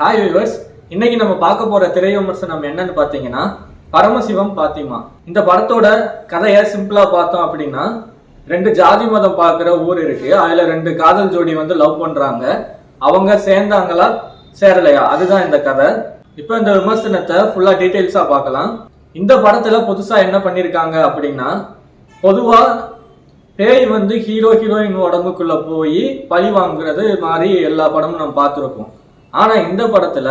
Hi viewers இன்னைக்கு நம்ம பார்க்க போற திரை விமர்சனம் என்னன்னு பார்த்தீங்கன்னா பரமசிவம் பாத்திமா. இந்த படத்தோட கதையை சிம்பிளா பார்த்தோம் அப்படின்னா ரெண்டு ஜாதி மதம் பார்க்குற ஊர் இருக்கு. அதுல ரெண்டு காதல் ஜோடி வந்து லவ் பண்றாங்க. அவங்க சேர்ந்தாங்களா சேரலையா? அதுதான் இந்த கதை. இப்போ இந்த விமர்சனத்தை ஃபுல்லா டீட்டெயில்ஸா பார்க்கலாம். இந்த படத்துல புதுசா என்ன பண்ணிருக்காங்க அப்படின்னா பொதுவா பேய் வந்து ஹீரோ ஹீரோயின் உடம்புக்குள்ள போய் பழி வாங்குறது மாதிரி எல்லா படமும் நம்ம பார்த்துருப்போம். ஆனா இந்த படத்துல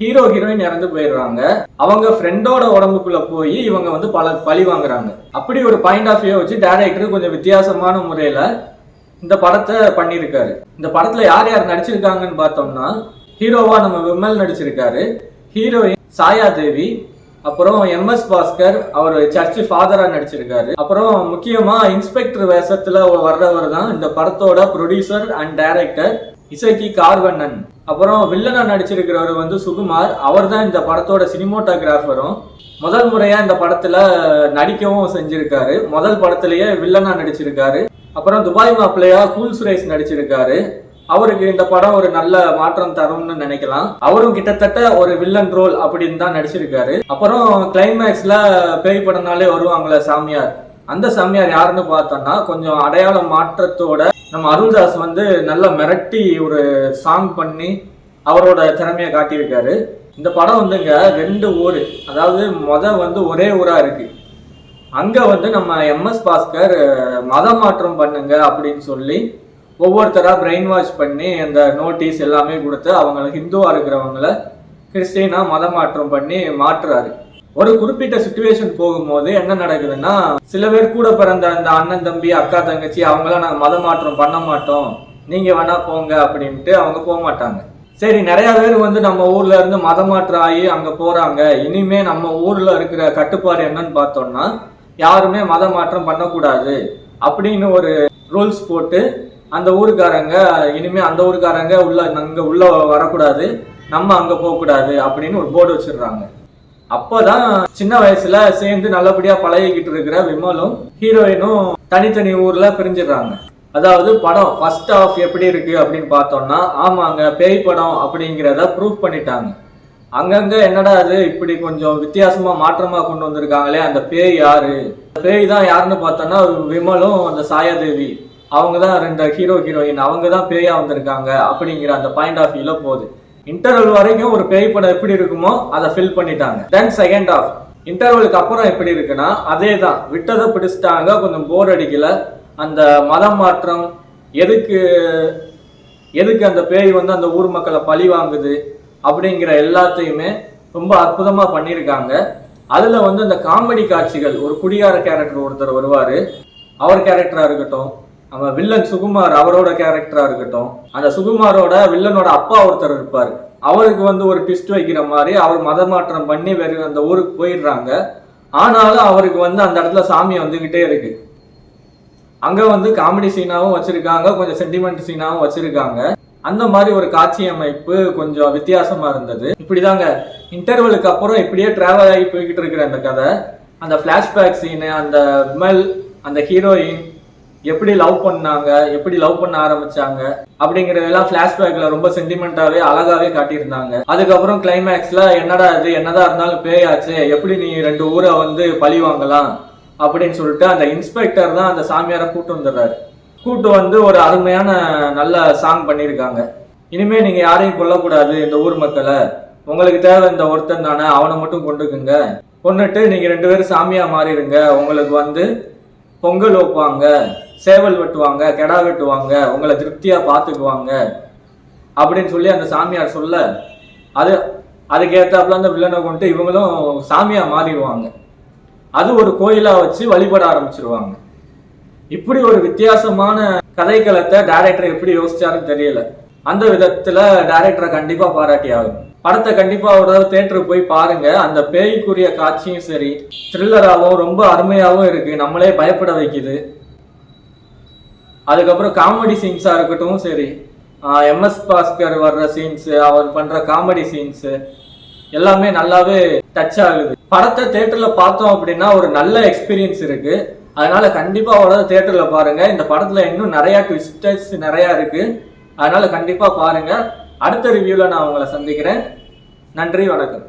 ஹீரோ ஹீரோயின் இறந்து போயிடுறாங்க. அவங்க ஃப்ரெண்டோட உடம்புக்குள்ள போய் இவங்க வந்து பல பழி வாங்குறாங்க. அப்படி ஒரு பாயிண்ட் ஆஃப் வியூ வச்சு டேரக்டர் கொஞ்சம் வித்தியாசமான முறையில இந்த படத்தை பண்ணியிருக்காரு. இந்த படத்துல யார் யார் நடிச்சிருக்காங்கன்னு பார்த்தோம்னா ஹீரோவா நம்ம விமல் நடிச்சிருக்காரு. ஹீரோயின் சாயா தேவி அப்புறம் எம்எஸ் பாஸ்கர் அவர் சர்ச் ஃபாதரா நடிச்சிருக்காரு. அப்புறம் முக்கியமா இன்ஸ்பெக்டர் வேஷத்துல வர்றவர் தான் இந்த படத்தோட ப்ரொடியூசர் அண்ட் டைரக்டர் இசைக்கு கார்வண்ணன். அப்புறம் வில்லனா நடிச்சிருக்கிறவர் வந்து சுகுமார். அவர் தான் இந்த படத்தோட சினிமோட்டோகிராஃபரும் முதல் முறையா இந்த படத்துல நடிக்கவும் செஞ்சிருக்காரு. முதல் படத்திலேயே வில்லனா நடிச்சிருக்காரு. அப்புறம் துபாய் மாப்பிள்ளையா கூல் சுரேஷ் நடிச்சிருக்காரு. அவருக்கு இந்த படம் ஒரு நல்ல மாற்றம் தரும்னு நினைக்கலாம். அவரும் கிட்டத்தட்ட ஒரு வில்லன் ரோல் அப்படின்னு தான் நடிச்சிருக்காரு. அப்புறம் கிளைமேக்ஸ்ல பேய் படம்னாலே வருவாங்களே சாமியார். அந்த சாமியார் யாருன்னு பார்த்தோம்னா கொஞ்சம் அடையாள மாற்றத்தோட நம்ம அருள்தாஸ் வந்து நல்லா மிரட்டி ஒரு சாங் பண்ணி அவரோட திறமையை காட்டியிருக்காரு. இந்த படம் வந்துங்க ரெண்டு ஊர். அதாவது மொத வந்து ஒரே ஊரா இருக்கு. அங்க வந்து நம்ம எம்எஸ் பாஸ்கர் மத மாற்றம் பண்ணுங்க அப்படின்னு சொல்லி ஒவ்வொருத்தரா பிரெயின் வாஷ் பண்ணி அந்த நோட்டீஸ் எல்லாமே கொடுத்து அவங்கள ஹிந்துவா இருக்கிறவங்கள கிறிஸ்டினா மத மாற்றம் பண்ணி மாற்றுறாரு. ஒரு குறிப்பிட்ட சுச்சுவேஷன் போகும்போது என்ன நடக்குதுன்னா சில பேர் கூட பிறந்த அந்த அண்ணன் தம்பி அக்கா தங்கச்சி அவங்களாம் நாங்கள் மத மாற்றம் பண்ண மாட்டோம். நீங்க வேணா போங்க அப்படின்ட்டு அவங்க போக மாட்டாங்க. சரி நிறைய பேர் வந்து நம்ம ஊர்ல இருந்து மத மாற்றம் ஆகி அங்க போறாங்க. இனிமே நம்ம ஊர்ல இருக்கிற கட்டுப்பாடு என்னன்னு பார்த்தோம்னா யாருமே மத மாற்றம் பண்ணக்கூடாது அப்படின்னு ஒரு ரூல்ஸ் போட்டு அந்த ஊருக்காரங்க இனிமே அந்த ஊருக்காரங்க உள்ள அங்க உள்ள வரக்கூடாது. நம்ம அங்க போகக்கூடாது அப்படின்னு ஒரு போர்டு வச்சிடுறாங்க. அப்போதான் சின்ன வயசுல சேர்ந்து நல்லபடியா பழகிக்கிட்டு இருக்கிற விமலும் ஹீரோயினும் தனித்தனி ஊர்ல பிரிஞ்சிடுறாங்க. அதாவது படம் ஃபர்ஸ்ட் ஆஃப் எப்படி இருக்கு அப்படின்னு பார்த்தோம்னா ஆமாங்க பேய் படம் அப்படிங்கிறத ப்ரூவ் பண்ணிட்டாங்க. அங்கங்க என்னடா அது இப்படி கொஞ்சம் வித்தியாசமா மாற்றமா கொண்டு வந்திருக்காங்களே அந்த பேய் யாரு? பேய் தான் யாருன்னு பார்த்தோம்னா விமலும் அந்த சாயாதேவி. அவங்க தான் ரெண்டு ஹீரோ ஹீரோயின். அவங்க தான் பேயா வந்திருக்காங்க அப்படிங்கிற அந்த பாயிண்ட் ஆஃப் வியூல போகுது. இன்டர்வல் வரைக்கும் ஒரு பேய் படம் எப்படி இருக்குமோ அதை ஃபில் பண்ணிட்டாங்க. தென் செகண்ட் ஆஃப் இன்டர்வலுக்கு அப்புறம் எப்படி இருக்குன்னா அதே தான் விட்டதை பிடிச்சிட்டாங்க கொஞ்சம் போர் அடிக்கல. அந்த மதம் மாற்றம் எதுக்கு எதுக்கு அந்த பேய் வந்து அந்த ஊர் மக்களை பழி வாங்குது அப்படிங்கிற எல்லாத்தையுமே ரொம்ப அற்புதமாக பண்ணியிருக்காங்க. அதில் வந்து அந்த காமெடி காட்சிகள் ஒரு குடியார கேரக்டர் ஒருத்தர் வருவார். அவர் கேரக்டராக இருக்கட்டும் நம்ம வில்லன் சுகுமார் அவரோட கேரக்டரா இருக்கட்டும் அந்த சுகுமாரோட வில்லனோட அப்பா ஒருத்தர் இருப்பாரு. அவருக்கு வந்து ஒரு ட்விஸ்ட் வைக்கிற மாதிரி அவர் மத மாற்றம் பண்ணி வெறும் அந்த ஊருக்கு போயிடுறாங்க. ஆனாலும் அவருக்கு வந்து அந்த இடத்துல சாமி வந்துகிட்டே இருக்கு. அங்க வந்து காமெடி சீனாவும் வச்சிருக்காங்க கொஞ்சம் சென்டிமெண்ட் சீனாவும் வச்சிருக்காங்க. அந்த மாதிரி ஒரு காட்சி அமைப்பு கொஞ்சம் வித்தியாசமா இருந்தது. இப்படிதாங்க. இன்டர்வலுக்கு அப்புறம் இப்படியே டிராவல் ஆகி போய்கிட்டு இருக்கிற அந்த கதை. அந்த ஃபிளாஷ்பேக் சீனு அந்த விமல் அந்த ஹீரோயின் எப்படி லவ் பண்ணாங்க எப்படி லவ் பண்ண ஆரம்பிச்சாங்க அப்படிங்கறதெல்லாம் பிளாஷ்பேக்ல ரொம்ப சென்டிமெண்டாவே அழகாவே காட்டியிருந்தாங்க. அதுக்கப்புறம் கிளைமேக்ஸ்ல என்னடா இது என்னதான் இருந்தாலும் பேயாச்சு எப்படி நீ ரெண்டு ஊரை வந்து பழி வாங்கலாம் அப்படின்னு சொல்லிட்டு அந்த இன்ஸ்பெக்டர் தான் அந்த சாமியாரை கூட்டு வந்துடுறாரு. கூட்டு வந்து ஒரு அருமையான நல்ல சாங் பண்ணியிருக்காங்க. இனிமே நீங்க யாரையும் கொல்லக்கூடாது இந்த ஊர் மக்களை. உங்களுக்கு தேவை இந்த ஒருத்தன் தானே அவனை மட்டும் கொண்டுக்குங்க. கொண்டுட்டு நீங்க ரெண்டு பேரும் சாமியா மாறிடுங்க. உங்களுக்கு வந்து பொங்கல் வைப்பாங்க. சேவல் வெட்டுவாங்க கெடா வெட்டுவாங்க உங்களை திருப்தியா பார்த்துக்குவாங்க அப்படின்னு சொல்லி அந்த சாமியார் சொல்ல அது அதுக்கேற்றாப்புல அந்த வில்லனை கொண்டு இவங்களும் சாமியா மாறிடுவாங்க. அது ஒரு கோயிலா வச்சு வழிபட ஆரம்பிச்சிருவாங்க. இப்படி ஒரு வித்தியாசமான கதைக்களத்தை டைரக்டர் எப்படி யோசிச்சாருன்னு தெரியல. அந்த விதத்துல டைரக்டரை கண்டிப்பா பாராட்டி ஆகும் படத்தை கண்டிப்பா ஒரு தடவை தேட்டருக்கு போய் பாருங்க. அந்த பேய்க்குரிய காட்சியும் சரி த்ரில்லராகவும் ரொம்ப அருமையாகவும் இருக்கு. நம்மளே பயப்பட வைக்குது. அதுக்கப்புறம் காமெடி சீன்ஸாக இருக்கட்டும் சரி. எம்எஸ் பாஸ்கர் வர்ற சீன்ஸு அவர் பண்ணுற காமெடி சீன்ஸு எல்லாமே நல்லாவே டச் ஆகுது. படத்தை தேட்டரில் பார்த்தோம் அப்படின்னா ஒரு நல்ல எக்ஸ்பீரியன்ஸ் இருக்கு. அதனால கண்டிப்பாக அவ்வளோ தேட்டரில் பாருங்க. இந்த படத்தில் இன்னும் நிறையா ட்விஸ்டர்ஸ் நிறையா இருக்கு. அதனால கண்டிப்பாக பாருங்க. அடுத்த ரிவ்யூவில் நான் உங்களை சந்திக்கிறேன். நன்றி வணக்கம்.